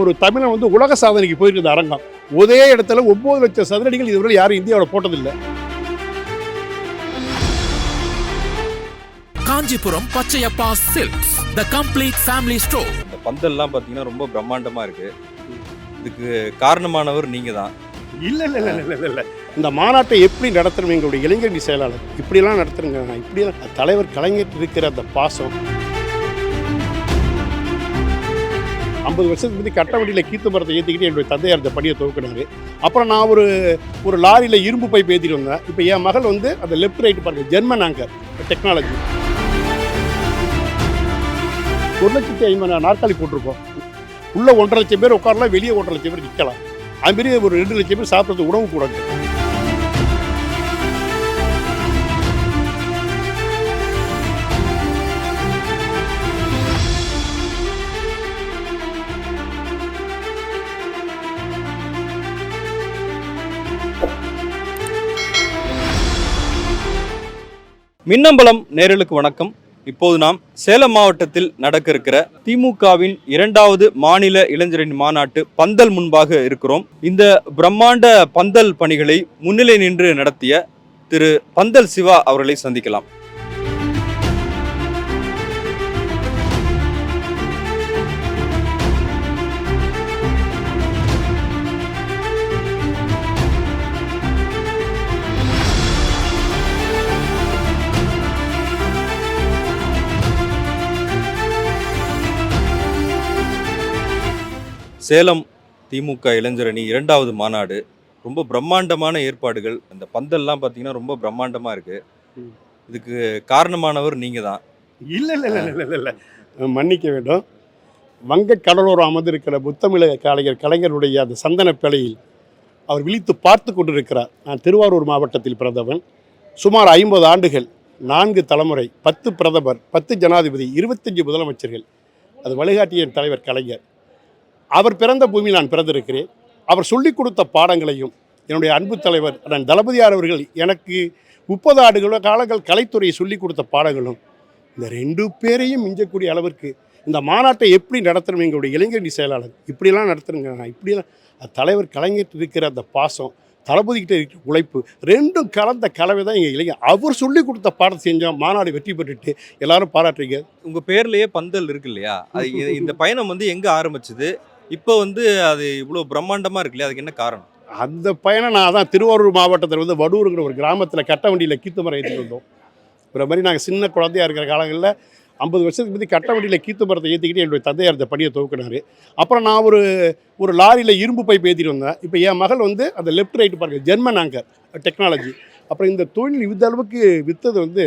ஒரு தமிழன் வந்து உலக சாதனைக்கு போயிருக்குது அரங்கம். ஒரே இடத்துல ஒன்பது லட்சம் சதுரடிகள் இதுவரை யாரும் இந்தியாவில் போட்டதில்லை. Kanchipuram Pachaiyappa silks the complete family store இந்த பந்தல்லாம் பார்த்தீங்கன்னா ரொம்ப பிரம்மாண்டமா இருக்கு. இதுக்கு காரணமானவர் நீங்க தான் இல்ல இல்ல இல்ல இல்ல இல்ல, இல்ல. இந்த மாநாட்டை எப்படி நடத்தணும் எங்களுடைய இளைஞரணி செயலாளர் இப்படியெல்லாம் நடத்துறங்க. நான் இப்படியெல்லாம் தலைவர் கலைஞர் இருக்கிற அந்த பாசம். ஐம்பது வருஷத்துக்கு முந்தி கட்ட வண்டியில் கீத்து மரத்தை ஏற்றிக்கிட்டு என்னுடைய தந்தையார் இந்த பணியை துவக்கினாரு. அப்புறம் நான் ஒரு ஒரு லாரியில் இரும்பு பைப் ஏற்றிட்டு வந்தேன். இப்போ என் மகள் வந்து அந்த லெஃப்ட் ரைட் பாருங்கள் ஜெர்மன் ஆங்கர் டெக்னாலஜி ஒரு லட்சத்தி ஐம்பது நாற்காலி போட்டிருக்கோம். உள்ளே ஒன்றரை லட்சம் பேர் உட்காரலாம் வெளியே ஒன்றரை லட்சம் பேர் நிற்கலாம் அதுமாரி ஒரு ரெண்டு லட்சம் பேர் சாப்பிட்றது உணவு கூடாது மின்னம்பலம் நேரலுக்கு வணக்கம். இப்போது நாம் சேலம் மாவட்டத்தில் நடக்க இருக்கிற திமுகவின் இரண்டாவது மாநில இளைஞரின் மாநாட்டு பந்தல் முன்பாக இருக்கிறோம். இந்த பிரம்மாண்ட பந்தல் பணிகளை முன்னிலை நின்று நடத்திய திரு பந்தல் சிவா அவர்களை சந்திக்கலாம். சேலம் திமுக இளைஞரணி இரண்டாவது மாநாடு. ரொம்ப பிரம்மாண்டமான ஏற்பாடுகள். அந்த பந்தல்லாம் பார்த்தீங்கன்னா ரொம்ப பிரம்மாண்டமா இருக்கு. ம். இதுக்கு காரணமானவர் நீங்க தான் இல்ல இல்ல இல்ல இல்ல இல்ல. இல்ல மன்னிக்க வேண்டும். வங்க கடலோரம் அமர்ந்திருக்கிற முத்தமிழக கலைஞர் கலைஞருடைய அந்த சந்தன பிழையில் அவர் விழித்து பார்த்து கொண்டிருக்கிறார். நான் திருவாரூர் மாவட்டத்தில் பிறந்தவன். சுமார் ஐம்பது ஆண்டுகள் நான்கு தலைமுறை பத்து பிரதமர் பத்து ஜனாதிபதி இருபத்தஞ்சு முதலமைச்சர்கள். அது வழிகாட்டிய என் தலைவர் கலைஞர். அவர் பிறந்த பூமியில் நான் பிறந்திருக்கிறேன். அவர் சொல்லிக் கொடுத்த பாடங்களையும் என்னுடைய அன்பு தலைவர் அண்ணன் தளபதியார் அவர்கள் எனக்கு முப்பது ஆண்டுகளோ காலங்கள் கலைத்துறையை சொல்லிக் கொடுத்த பாடங்களும் இந்த ரெண்டு பேரையும் மிஞ்சக்கூடிய அளவிற்கு இந்த மாநாட்டை எப்படி நடத்தணும் எங்களுடைய இளைஞரணி செயலாளர் இப்படியெல்லாம் நடத்துறங்க நான் இப்படியெல்லாம் அது தலைவர் கலைஞர் இருக்கிற அந்த பாசம் தளபதிக்கிட்ட இருக்கிற உழைப்பு ரெண்டும் கலந்த கலவை தான் எங்கள் இளைஞர். அவர் சொல்லிக் கொடுத்த பாடத்தை செஞ்சோம் மாநாடு வெற்றி பெற்றுட்டு எல்லாரும் பாராட்டுறீங்க. உங்க பேர்லயே பந்தல் இருக்கு இல்லையா? இந்த பயணம் வந்து எங்க ஆரம்பிச்சது? இப்போ வந்து அது இவ்வளோ பிரம்மாண்டமாக இருக்கு இல்லையா அதுக்கு என்ன காரணம்? அந்த பயணம் நான் தான் திருவாரூர் மாவட்டத்தில் வந்து வடூருங்கிற ஒரு கிராமத்தில் கட்ட வண்டியில் கீத்து மரம் ஏற்றிட்டு வந்தோம். இப்போ மாதிரி நாங்கள் சின்ன குழந்தையா இருக்கிற காலங்களில் ஐம்பது வருஷத்துக்கு முந்தி கட்ட வண்டியில் கீத்து மரத்தை ஏற்றிக்கிட்டு என்னுடைய தந்தையார் இந்த பணியை துவக்கினாரு. அப்புறம் நான் ஒரு ஒரு லாரியில் இரும்பு பைப் ஏற்றிட்டு வந்தேன். இப்போ என் மகள் வந்து அந்த லெஃப்ட் ரைட் பாருங்க ஜெர்மன் ஆங்கர் டெக்னாலஜி அப்புறம் இந்த தொழில் இந்த அளவுக்கு விற்றது வந்து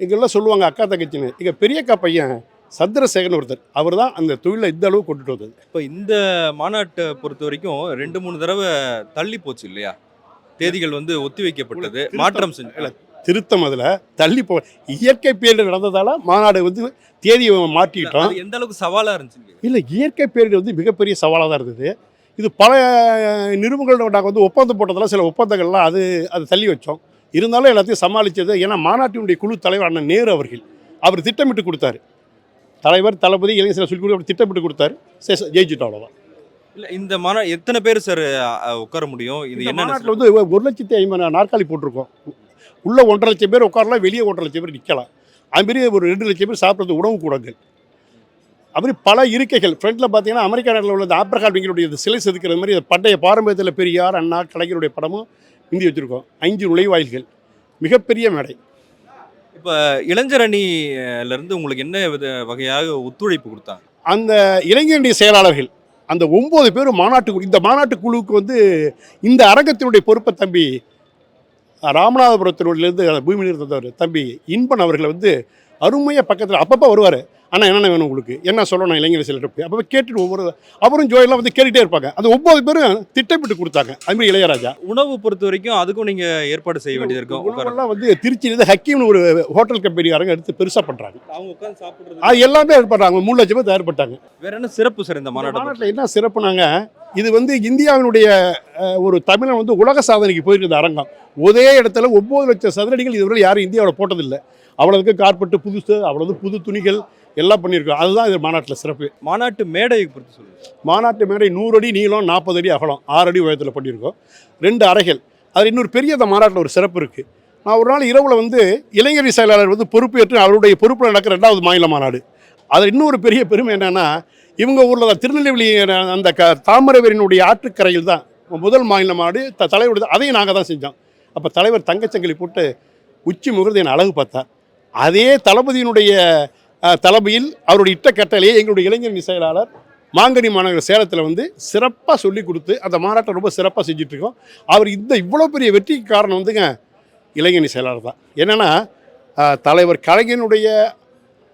எங்கெல்லாம் சொல்லுவாங்க அக்கா தங்கச்சின்னு. எங்கள் பெரியக்கா பையன் சந்திரசேகரன் ஒருத்தர். அவர் தான் அந்த தொழிலை இந்த அளவுக்கு கொண்டுட்டு வந்தது. இப்போ இந்த மாநாட்டை பொறுத்த வரைக்கும் ரெண்டு மூணு தடவை தள்ளி போச்சு இல்லையா? தேதிகள் வந்து ஒத்தி வைக்கப்பட்டது. மாற்றம் செஞ்சு திருத்தம் அதில் தள்ளி போ இயற்கை பேரிடர் நடந்ததால மாநாடு வந்து தேதியை மாற்றிட்டோம் அது எந்த அளவுக்கு சவாலா இருந்துச்சு? இல்லை இயற்கை பேரிடர் வந்து மிகப்பெரிய சவாலாக தான் இருந்தது. இது பல நிறுவனங்களோட நாங்கள் வந்து ஒப்பந்தம் போட்டதெல்லாம் சில ஒப்பந்தங்கள்லாம் அது அது தள்ளி வச்சோம். இருந்தாலும் எல்லாத்தையும் சமாளித்தது ஏன்னா மாநாட்டினுடைய குழு தலைவர் அண்ணன் நேரு அவர்கள். அவர் திட்டமிட்டு கொடுத்தாரு. தலைவர் தளபதி இளைஞர் சொல்லி கொடுத்து திட்டமிட்டு கொடுத்தாரு. ஜெயிச்சிட்டோம் அவ்வளோதான் இல்ல இந்த மாநா எத்தனை பேர் சார் உட்கார முடியும்? இது என்ன மாநாட்டில் வந்து ஒரு லட்சத்தி ஐம்பது நாற்காலி போட்டிருக்கோம். உள்ள ஒன்றரை லட்சம் பேர் உட்காரலாம் வெளியே ஒன்றரை லட்சம் பேர் நிற்கலாம் அதுமாரி ஒரு ரெண்டு லட்சம் பேர் சாப்பிட்றது உணவு கூடங்கள். அப்படி பல இருக்கைகள். ஃப்ரண்ட்டில் பார்த்தீங்கன்னா அமெரிக்கா நாட்டில் உள்ள இந்த ஆப்ரகால் விங்களுடைய இந்த சிலை செதுக்கிற மாதிரி பண்டைய பாரம்பரியத்தில் பெரியார் அண்ணா கலைஞருடைய படமும் இந்தி வச்சுருக்கோம். ஐந்து நுழைவாயில்கள். மிகப்பெரிய மேடை. இப்போ இளைஞர் அணில உங்களுக்கு என்ன வித வகையாக ஒத்துழைப்பு கொடுத்தாங்க? அந்த இளைஞரணி செயலாளர்கள் அந்த ஒம்பது பேரும் மாநாட்டு குழு- இந்த மாநாட்டு குழுவுக்கு வந்து இந்த அரங்கத்தினுடைய பொறுப்பை தம்பி ராமநாதபுரத்திலிருந்து பூமியில் இருந்தவர் தம்பி இன்பன் அவர்களை வந்து அருமையாக பக்கத்தில் அப்பப்போ வருவார். அண்ணா என்னென்ன வேணும் உங்களுக்கு? என்ன சொல்லணும் இளைஞர் சிலர் அப்போ கேட்டுட்டு ஒவ்வொரு அவரும் ஜோயெல்லாம் வந்து கேட்டுகிட்டே இருப்பாங்க. அந்த ஒம்பது பேரும் திட்டமிட்டு கொடுத்தாங்க. அதுமாதிரி இளையராஜா. உணவு பொறுத்த வரைக்கும் அதுக்கும் நீங்க ஏற்பாடு செய்ய வேண்டியது இருக்கும். உணவெல்லாம் வந்து திருச்சியிலேருந்து ஹக்கீம்னு ஒரு ஹோட்டல் கம்பெனி அரங்க எடுத்து பெருசாக பண்ணுறாங்க அவங்க உட்கார்ந்து சாப்பிடுறது. அது எல்லாமே ஏற்பட்டாங்க மூணு லட்சம் பேர் தயார்பட்டாங்க வேற என்ன சிறப்பு சார் இந்த இந்த மாநாட்டை மாநாட்டில் என்ன சிறப்புனாங்க இது வந்து இந்தியாவினுடைய ஒரு தமிழன் வந்து உலக சாதனைக்கு போயிருக்குது அரங்கம். ஒரே இடத்துல ஒம்பது லட்சம் சதுரடிகள் இதுவரை யாரும் இந்தியாவில் போட்டதில்லை. அவ்வளோதுக்கு கார்பெட்டு புதுசு அவ்வளவு புது துணிகள் எல்லாம் பண்ணியிருக்கோம். அதுதான் இது மாநாட்டில் சிறப்பு. மாநாட்டு மேடையை பொறுத்து சொல்லுங்க. மாநாட்டு மேடை நூறு அடி நீளம் நாற்பது அடி அகலம் ஆறு அடி உயரத்தில் பண்ணியிருக்கோம். ரெண்டு அறைகள். அது இன்னொரு பெரிய அந்த மாநாட்டில் ஒரு சிறப்பு இருக்குது நான் ஒரு நாள் இரவில் வந்து இளைஞர் செயலாளர் வந்து பொறுப்பேற்று அவருடைய பொறுப்பில் நடக்கிற ரெண்டாவது மாநில மாநாடு. அது இன்னொரு பெரிய பெருமை என்னென்னா இவங்க ஊரில் தான் திருநெல்வேலி அந்த க தாமிரவரினுடைய ஆற்றுக்கரையில் தான் முதல் மாநில மாநாடு. த தலைவர் அதையும் நாங்கள் தான் செஞ்சோம். அப்போ தலைவர் தங்கச்சங்கிலி போட்டு உச்சி முகர்ந்து என் அழகு பார்த்தார். அதே தளபதியினுடைய தலைமையில் அவருடைய இட்ட கட்டளையை எங்களுடைய இளைஞரணி செயலாளர் மாங்கனி மாநகர சேலத்தில் வந்து சிறப்பாக சொல்லி கொடுத்து அந்த மாநாட்டம் ரொம்ப சிறப்பாக செஞ்சிட்ருக்கோம். அவர் இந்த இவ்வளோ பெரிய வெற்றிக்கு காரணம் வந்துங்க இளைஞணி செயலாளர் தான். என்னென்னா தலைவர் கலைஞனுடைய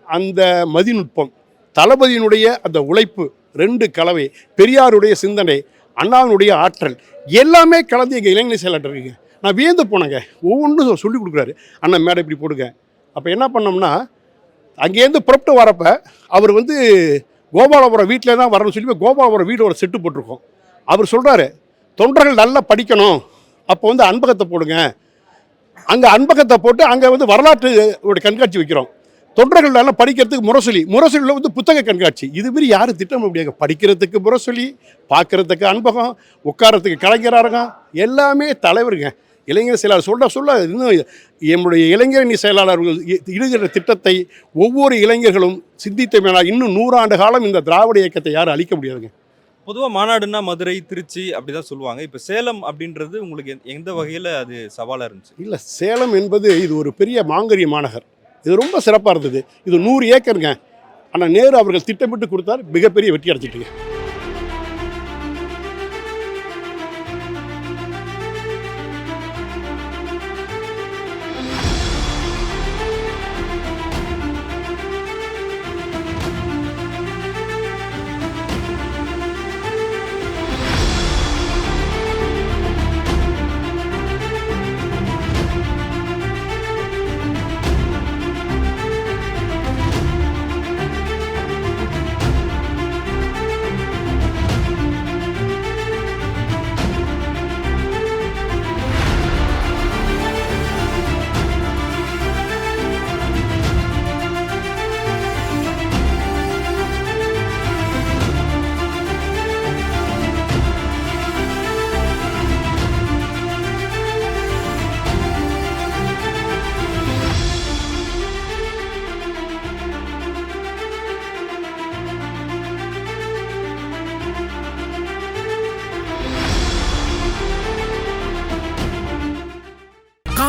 அந்த மதிநுட்பம் தளபதியினுடைய அந்த உழைப்பு ரெண்டு கலவை பெரியாருடைய சிந்தனை அண்ணாவினுடைய ஆற்றல் எல்லாமே கலந்து எங்கள் இளைஞர் செயலாளர் இருக்குங்க. நான் வியந்து போனேங்க. ஒவ்வொன்றும் சொல்லி கொடுக்குறாரு. அண்ணன் மேடை இப்படி போடுங்க. அப்போ என்ன பண்ணோம்னா அங்கேருந்து புறப்பட்டு வரப்ப அவர் வந்து கோபாலபுரம் வீட்டில் தான் வரணும்னு சொல்லி போய் கோபாலபுரம் வீடு ஒரு செட்டு போட்டிருக்கோம். அவர் சொல்கிறாரு தொண்டர்கள் நல்லா படிக்கணும். அப்போ வந்து அன்பகத்தை போடுங்க. அங்கே அன்பகத்தை போட்டு அங்கே வந்து வரலாற்று ஒரு கண்காட்சி வைக்கிறோம். தொண்டர்கள் நல்லா படிக்கிறதுக்கு முரசொலி. முரசொலியில் வந்து புத்தக கண்காட்சி. இது மாதிரி யாரும் திட்டம் முடியாது. படிக்கிறதுக்கு முரசொலி பார்க்குறதுக்கு அன்பகம் உட்காரத்துக்கு கலைஞராரகம் எல்லாமே தலைவருங்க. இளைஞர் செயலாளர் சொல்ல சொல்ல இன்னும் என்னுடைய இளைஞரணி செயலாளர்கள் இடுகிற திட்டத்தை ஒவ்வொரு இளைஞர்களும் சிந்தித்த மேலா இன்னும் நூறாண்டு காலம் இந்த திராவிட இயக்கத்தை யாரும் அழிக்க முடியாதுங்க. பொதுவாக மாநாடுனா மதுரை திருச்சி அப்படிதான் சொல்லுவாங்க. இப்போ சேலம் அப்படின்றது உங்களுக்கு எந்த- எந்த வகையில் அது சவாலாக இருந்துச்சு? இல்லை சேலம் என்பது இது ஒரு பெரிய மாங்கரிய மாநகர். இது ரொம்ப சிறப்பாக இருந்தது. இது நூறு ஏக்கருங்க. ஆனால் நேரு அவர்கள் திட்டமிட்டு கொடுத்தார் மிகப்பெரிய வெற்றி அடைச்சிட்டுங்க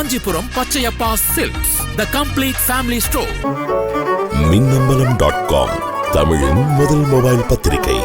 Kanchipuram Pachaiyappa silks. The complete family store Minnambalam dot com தமிழின் முதல் மொபைல் பத்திரிகை.